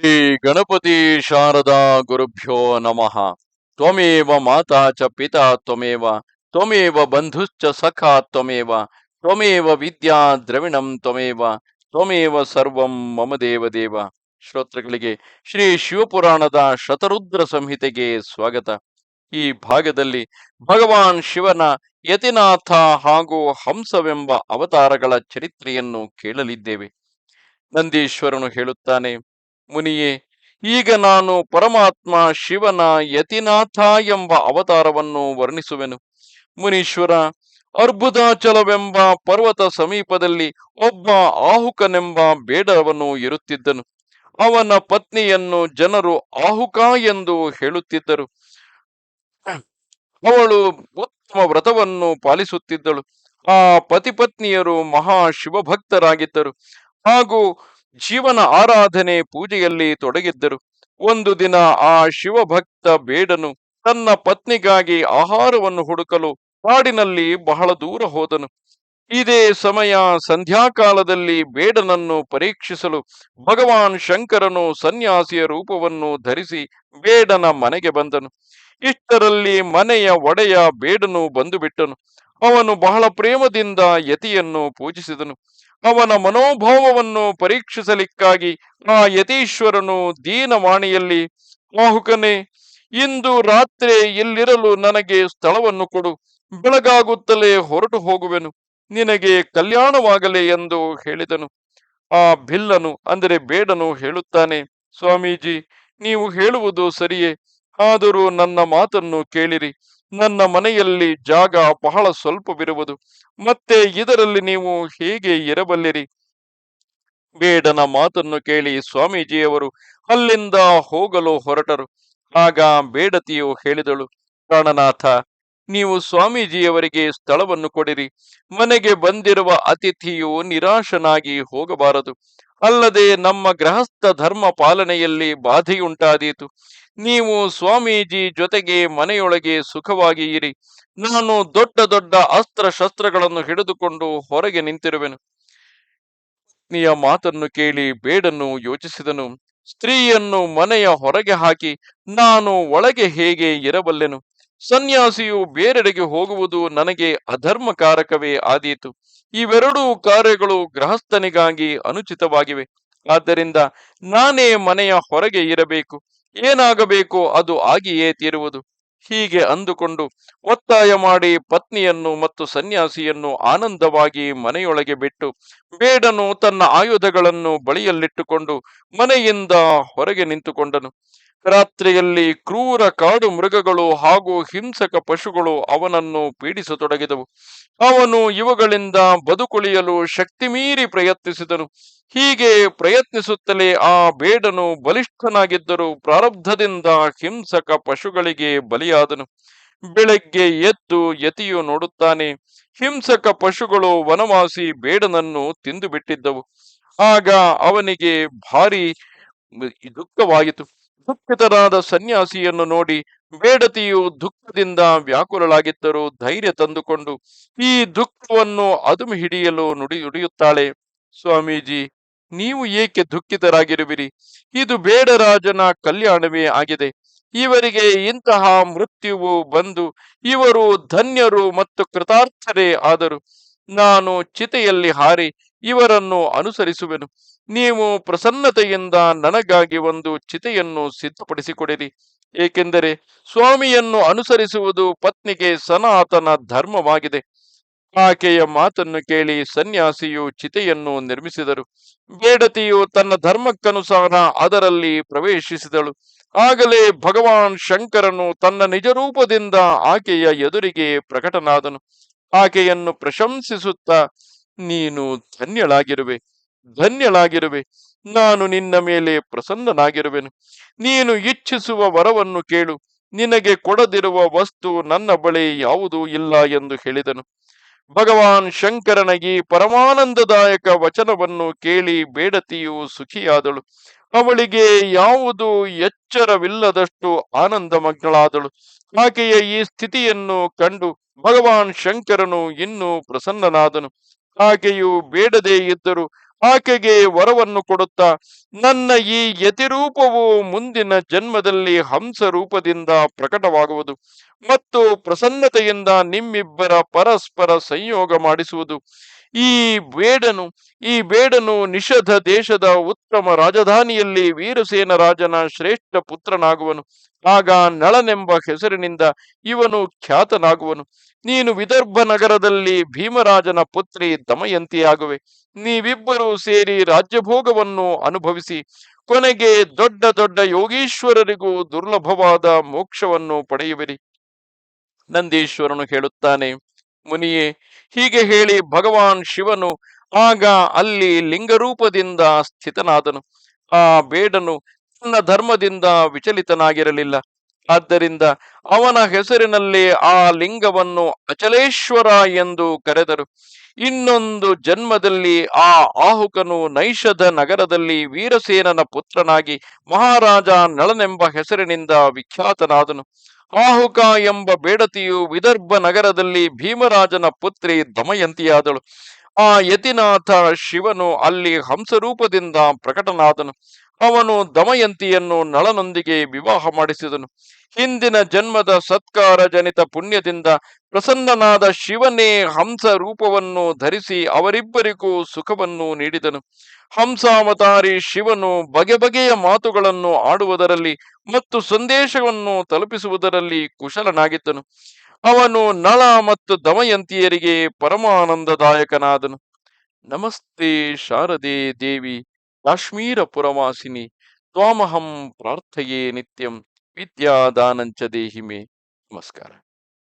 ಶ್ರೀ ಗಣಪತಿ ಶಾರದಾ ಗುರುಭ್ಯೋ ನಮಃ. ತ್ವಮೇವ ಮಾತಾ ಚ ಪಿತಾ ತ್ವಮೇವ ತ್ವಮೇವ ಬಂಧುಶ್ಚ ಸಖಾ ತ್ವಮೇವ ತ್ವಮೇವ ವಿದ್ಯಾ ದ್ರವಿಣಂ ತ್ವಮೇವ ತ್ವಮೇವ ಸರ್ವಂ ಮಮ ದೇವ ದೇವ. ಶ್ರೋತೃಗಳಿಗೆ ಶ್ರೀ ಶಿವಪುರಾಣದ ಶತರುದ್ರ ಸಂಹಿತೆಗೆ ಸ್ವಾಗತ. ಈ ಭಾಗದಲ್ಲಿ ಭಗವಾನ್ ಶಿವನ ಯತಿನಾಥ ಹಾಗೂ ಹಂಸವೆಂಬ ಅವತಾರಗಳ ಚರಿತ್ರೆಯನ್ನು ಕೇಳಲಿದ್ದೇವೆ. ನಂದೀಶ್ವರನು ಹೇಳುತ್ತಾನೆ ಮುನಿಯೇ, ಈಗ ನಾನು ಪರಮಾತ್ಮ ಶಿವನ ಯತಿನಾಥ ಎಂಬ ಅವತಾರವನ್ನು ವರ್ಣಿಸುವೆನು. ಮುನೀಶ್ವರ, ಅರ್ಬುದಾಚಲವೆಂಬ ಪರ್ವತ ಸಮೀಪದಲ್ಲಿ ಒಬ್ಬ ಆಹುಕನೆಂಬ ಬೇಡವನು ಇರುತ್ತಿದ್ದನು. ಅವನ ಪತ್ನಿಯನ್ನು ಜನರು ಆಹುಕ ಎಂದು ಹೇಳುತ್ತಿದ್ದರು. ಅವಳು ಉತ್ತಮ ವ್ರತವನ್ನು ಪಾಲಿಸುತ್ತಿದ್ದಳು. ಆ ಪತಿಪತ್ನಿಯರು ಮಹಾ ಶಿವಭಕ್ತರಾಗಿದ್ದರು. ಹಾಗೂ ಜೀವನ ಆರಾಧನೆ ಪೂಜೆಯಲ್ಲಿ ತೊಡಗಿದ್ದರು. ಒಂದು ದಿನ ಆ ಶಿವಭಕ್ತ ಬೇಡನು. ತನ್ನ ಪತ್ನಿಗಾಗಿ ಆಹಾರವನ್ನು ಹುಡುಕಲು ಕಾಡಿನಲ್ಲಿ ಬಹಳ ದೂರ ಹೋದನು. ಇದೇ ಸಮಯ ಸಂಧ್ಯಾಕಾಲದಲ್ಲಿ ಬೇಡನನ್ನು ಪರೀಕ್ಷಿಸಲು ಭಗವಾನ್ ಶಂಕರನು ಸನ್ಯಾಸಿಯ ರೂಪವನ್ನು ಧರಿಸಿ ಬೇಡನ ಮನೆಗೆ ಬಂದನು. ಇಷ್ಟರಲ್ಲಿ ಮನೆಯ ಒಡೆಯ ಬೇಡನು ಬಂದು ಬಿಟ್ಟನು ಅವನು ಬಹಳ ಪ್ರೇಮದಿಂದ ಯತಿಯನ್ನು ಪೂಜಿಸಿದನು. ಅವನ ಮನೋಭಾವವನ್ನು ಪರೀಕ್ಷಿಸಲಿಕ್ಕಾಗಿ ಆ ಯತೀಶ್ವರನು ದೀನವಾಣಿಯಲ್ಲಿ ಆಹುಕನೇ ಇಂದು ರಾತ್ರಿ ಇಲ್ಲಿರಲು ನನಗೆ ಸ್ಥಳವನ್ನು ಕೊಡು, ಬೆಳಗಾಗುತ್ತಲೇ ಹೊರಟು ಹೋಗುವೆನು, ನಿನಗೆ ಕಲ್ಯಾಣವಾಗಲಿ ಎಂದು ಹೇಳಿದನು. ಆ ಭಿಲ್ಲನು, ಅಂದರೆ ಬೇಡನು, ಹೇಳುತ್ತಾನೆ, ಸ್ವಾಮೀಜಿ, ನೀವು ಹೇಳುವುದು ಸರಿಯೇ, ಆದರೂ ನನ್ನ ಮಾತನ್ನು ಕೇಳಿರಿ ನನ್ನ ಮನೆಯಲ್ಲಿ ಜಾಗ ಬಹಳ ಸ್ವಲ್ಪವಿರುವುದು. ಮತ್ತೆ ಇದರಲ್ಲಿ ನೀವು ಹೇಗೆ ಇರಬಲ್ಲಿರಿ? ಬೇಡನ ಮಾತನ್ನು ಕೇಳಿ ಸ್ವಾಮೀಜಿಯವರು ಅಲ್ಲಿಂದ ಹೋಗಲು ಹೊರಟರು. ಆಗ ಬೇಡತಿಯು ಹೇಳಿದಳು, ಪ್ರಾಣನಾಥ, ನೀವು ಸ್ವಾಮೀಜಿಯವರಿಗೆ ಸ್ಥಳವನ್ನು ಕೊಡಿರಿ. ಮನೆಗೆ ಬಂದಿರುವ ಅತಿಥಿಯು ನಿರಾಶನಾಗಿ ಹೋಗಬಾರದು. ಅಲ್ಲದೆ ನಮ್ಮ ಗೃಹಸ್ಥ ಧರ್ಮ ಪಾಲನೆಯಲ್ಲಿ ಬಾಧೆಯುಂಟಾದೀತು. ನೀವು ಸ್ವಾಮೀಜಿ ಜೊತೆಗೆ ಮನೆಯೊಳಗೆ ಸುಖವಾಗಿ ಇರಿ. ನಾನು ದೊಡ್ಡ ದೊಡ್ಡ ಅಸ್ತ್ರ ಶಸ್ತ್ರಗಳನ್ನು ಹಿಡಿದುಕೊಂಡು ಹೊರಗೆ ನಿಂತಿರುವೆನು. ಪತ್ನಿಯ ಮಾತನ್ನು ಕೇಳಿ ಬೇಡನ್ನು ಯೋಚಿಸಿದನು. ಸ್ತ್ರೀಯನ್ನು ಮನೆಯ ಹೊರಗೆ ಹಾಕಿ ನಾನು ಒಳಗೆ ಹೇಗೆ ಇರಬಲ್ಲೆನು? ಸನ್ಯಾಸಿಯು ಬೇರೆಡೆಗೆ ಹೋಗುವುದು ನನಗೆ ಅಧರ್ಮಕಾರಕವೇ ಆದೀತು. ಇವೆರಡೂ ಕಾರ್ಯಗಳು ಗೃಹಸ್ಥನಿಗಾಗಿ ಅನುಚಿತವಾಗಿವೆ. ಆದ್ದರಿಂದ ನಾನೇ ಮನೆಯ ಹೊರಗೆ ಇರಬೇಕು. ಏನಾಗಬೇಕೋ ಅದು ಆಗಿಯೇ ತೀರುವುದು. ಹೀಗೆ ಅಂದುಕೊಂಡು ಒತ್ತಾಯ ಮಾಡಿ ಪತ್ನಿಯನ್ನು ಮತ್ತು ಸನ್ಯಾಸಿಯನ್ನು ಆನಂದವಾಗಿ ಮನೆಯೊಳಗೆ ಬಿಟ್ಟು ಬೇಡನು ತನ್ನ ಆಯುಧಗಳನ್ನು ಬಳಿಯಲ್ಲಿಟ್ಟುಕೊಂಡು ಮನೆಯಿಂದ ಹೊರಗೆ ನಿಂತುಕೊಂಡನು. ರಾತ್ರಿಯಲ್ಲಿ ಕ್ರೂರ ಕಾಡು ಮೃಗಗಳು ಹಾಗೂ ಹಿಂಸಕ ಪಶುಗಳು ಅವನನ್ನು ಪೀಡಿಸತೊಡಗಿದವು. ಅವನು ಇವುಗಳಿಂದ ಬದುಕುಳಿಯಲು ಶಕ್ತಿ ಮೀರಿ ಪ್ರಯತ್ನಿಸಿದನು. ಹೀಗೆ ಪ್ರಯತ್ನಿಸುತ್ತಲೇ ಆ ಬೇಡನು ಬಲಿಷ್ಠನಾಗಿದ್ದರೂ ಪ್ರಾರಬ್ಧದಿಂದ ಹಿಂಸಕ ಪಶುಗಳಿಗೆ ಬಲಿಯಾದನು. ಬೆಳಗ್ಗೆ ಎದ್ದು ಯತಿಯು ನೋಡುತ್ತಾನೆ, ಹಿಂಸಕ ಪಶುಗಳು ವನವಾಸಿ ಬೇಡನನ್ನು ತಿಂದು ಬಿಟ್ಟಿದ್ದವು ಆಗ ಅವನಿಗೆ ಭಾರಿ ದುಃಖವಾಯಿತು. ದುಃಖಿತರಾದ ಸನ್ಯಾಸಿಯನ್ನು ನೋಡಿ ಬೇಡತಿಯು ದುಃಖದಿಂದ ವ್ಯಾಕುಲಳಾಗಿದ್ದರೂ ಧೈರ್ಯ ತಂದುಕೊಂಡು ಈ ದುಃಖವನ್ನು ಅದುಮಿ ಹಿಡಿಯಲು ನುಡಿ ನುಡಿಯುತ್ತಾಳೆ. ಸ್ವಾಮೀಜಿ, ನೀವು ಏಕೆ ದುಃಖಿತರಾಗಿರುವಿರಿ? ಇದು ಬೇಡರಾಜನ ಕಲ್ಯಾಣವೇ ಆಗಿದೆ. ಇವರಿಗೆ ಇಂತಹ ಮೃತ್ಯುವು ಬಂದು ಇವರು ಧನ್ಯರು ಮತ್ತು ಕೃತಾರ್ಥರೇ ಆದರು. ನಾನು ಚಿತೆಯಲ್ಲಿ ಹಾರಿ ಇವರನ್ನು ಅನುಸರಿಸುವೆನು. ನೀವು ಪ್ರಸನ್ನತೆಯಿಂದ ನನಗಾಗಿ ಒಂದು ಚಿತೆಯನ್ನು ಸಿದ್ಧಪಡಿಸಿಕೊಡಿರಿ. ಏಕೆಂದರೆ ಸ್ವಾಮಿಯನ್ನು ಅನುಸರಿಸುವುದು ಪತ್ನಿಗೆ ಸನಾತನ ಧರ್ಮವಾಗಿದೆ. ಆಕೆಯ ಮಾತನ್ನು ಕೇಳಿ ಸನ್ಯಾಸಿಯು ಚಿತೆಯನ್ನು ನಿರ್ಮಿಸಿದರು. ಬೇಡತಿಯು ತನ್ನ ಧರ್ಮಕ್ಕನುಸಾರ ಅದರಲ್ಲಿ ಪ್ರವೇಶಿಸಿದಳು. ಆಗಲೇ ಭಗವಾನ್ ಶಂಕರನು ತನ್ನ ನಿಜರೂಪದಿಂದ ಆಕೆಯ ಎದುರಿಗೆ ಪ್ರಕಟನಾದನು. ಆಕೆಯನ್ನು ಪ್ರಶಂಸಿಸುತ್ತಾ, ನೀನು ಧನ್ಯಳಾಗಿರುವೆ. ಧನ್ಯಳಾಗಿರುವೆ. ನಾನು ನಿನ್ನ ಮೇಲೆ ಪ್ರಸನ್ನನಾಗಿರುವೆನು. ನೀನು ಇಚ್ಛಿಸುವ ವರವನ್ನು ಕೇಳು. ನಿನಗೆ ಕೊಡದಿರುವ ವಸ್ತು ನನ್ನ ಬಳಿ ಯಾವುದೂ ಇಲ್ಲ ಎಂದು ಹೇಳಿದನು. ಭಗವಾನ್ ಶಂಕರನ ಈ ಪರಮಾನಂದದಾಯಕ ವಚನವನ್ನು ಕೇಳಿ ಬೇಡತಿಯು ಸುಖಿಯಾದಳು. ಅವಳಿಗೆ ಯಾವುದು ಎಚ್ಚರವಿಲ್ಲದಷ್ಟು ಆನಂದಮಗ್ನಳಾದಳು. ಆಕೆಯ ಈ ಸ್ಥಿತಿಯನ್ನು ಕಂಡು ಭಗವಾನ್ ಶಂಕರನು ಇನ್ನೂ ಪ್ರಸನ್ನನಾದನು. ಆಕೆಯು ಬೇಡದೇ ಇದ್ದರು ಆಕೆಗೆ ವರವನ್ನು ಕೊಡುತ್ತಾ, ನನ್ನ ಈ ಯತಿರೂಪವು ಮುಂದಿನ ಜನ್ಮದಲ್ಲಿ ಹಂಸ ರೂಪದಿಂದ ಪ್ರಕಟವಾಗುವುದು ಮತ್ತು ಪ್ರಸನ್ನತೆಯಿಂದ ನಿಮ್ಮಿಬ್ಬರ ಪರಸ್ಪರ ಸಂಯೋಗ ಮಾಡಿಸುವುದು. ಈ ಬೇಡನು ಈ ಬೇಡನು ನಿಷಧ ದೇಶದ ಉತ್ತಮ ರಾಜಧಾನಿಯಲ್ಲಿ ವೀರಸೇನ ರಾಜನ ಶ್ರೇಷ್ಠ ಪುತ್ರನಾಗುವನು. ಆಗ ನಳನೆಂಬ ಹೆಸರಿನಿಂದ ಇವನು ಖ್ಯಾತನಾಗುವನು. ನೀನು ವಿದರ್ಭ ನಗರದಲ್ಲಿ ಭೀಮರಾಜನ ಪುತ್ರಿ ದಮಯಂತಿಯಾಗುವೆ. ನೀವಿಬ್ಬರೂ ಸೇರಿ ರಾಜ್ಯಭೋಗವನ್ನು ಅನುಭವಿಸಿ, ಕೊನೆಗೆ ದೊಡ್ಡ ದೊಡ್ಡ ಯೋಗೀಶ್ವರರಿಗೂ ದುರ್ಲಭವಾದ ಮೋಕ್ಷವನ್ನು ಪಡೆಯುವಿರಿ. ನಂದೀಶ್ವರನು ಹೇಳುತ್ತಾನೆ ಮುನಿಯೇ ಹೀಗೆ ಹೇಳಿ ಭಗವಾನ್ ಶಿವನು ಆಗ ಅಲ್ಲಿ ಲಿಂಗರೂಪದಿಂದ ಸ್ಥಿತನಾದನು. ಆ ಬೇಡನು ತನ್ನ ಧರ್ಮದಿಂದ ವಿಚಲಿತನಾಗಿರಲಿಲ್ಲ. ಆದ್ದರಿಂದ ಅವನ ಹೆಸರಿನಲ್ಲಿ ಆ ಲಿಂಗವನ್ನು ಅಚಲೇಶ್ವರ ಎಂದು ಕರೆದರು. ಇನ್ನೊಂದು ಜನ್ಮದಲ್ಲಿ ಆ ಆಹುಕನು ನೈಷದ ನಗರದಲ್ಲಿ ವೀರಸೇನನ ಪುತ್ರನಾಗಿ ಮಹಾರಾಜ ನಳನೆಂಬ ಹೆಸರಿನಿಂದ ವಿಖ್ಯಾತನಾದನು. ಆಹುಕ ಎಂಬ ಬೇಡತಿಯು ವಿದರ್ಭ ನಗರದಲ್ಲಿ ಭೀಮರಾಜನ ಪುತ್ರಿ ದಮಯಂತಿಯಾದಳು. ಆ ಯತಿನಾಥ ಶಿವನು ಅಲ್ಲಿ ಹಂಸರೂಪದಿಂದ ಪ್ರಕಟನಾದನು. ಅವನು ದಮಯಂತಿಯನ್ನು ನಳನೊಂದಿಗೆ ವಿವಾಹ ಮಾಡಿಸಿದನು. ಹಿಂದಿನ ಜನ್ಮದ ಸತ್ಕಾರ ಜನಿತ ಪುಣ್ಯದಿಂದ ಪ್ರಸನ್ನನಾದ ಶಿವನೇ ಹಂಸ ರೂಪವನ್ನು ಧರಿಸಿ ಅವರಿಬ್ಬರಿಗೂ ಸುಖವನ್ನು ನೀಡಿದನು. ಹಂಸಾವತಾರಿ ಶಿವನು ಬಗೆ ಬಗೆಯ ಮಾತುಗಳನ್ನು ಆಡುವುದರಲ್ಲಿ ಮತ್ತು ಸಂದೇಶವನ್ನು ತಲುಪಿಸುವುದರಲ್ಲಿ ಕುಶಲನಾಗಿದ್ದನು. ಅವನು ನಳ ಮತ್ತು ದಮಯಂತಿಯರಿಗೆ ಪರಮಾನಂದದಾಯಕನಾದನು. ನಮಸ್ತೆ ಶಾರದೆ ದೇವಿ ಕಾಶ್ಮೀರ ಪುರವಾಸಿನಿ ತ್ವಾಮಹಂ ಪ್ರಾರ್ಥೆಯೇ ನಿತ್ಯಂ ವಿದ್ಯಾದಾನಂಚ ದೇಹಿಮೆ. ನಮಸ್ಕಾರ.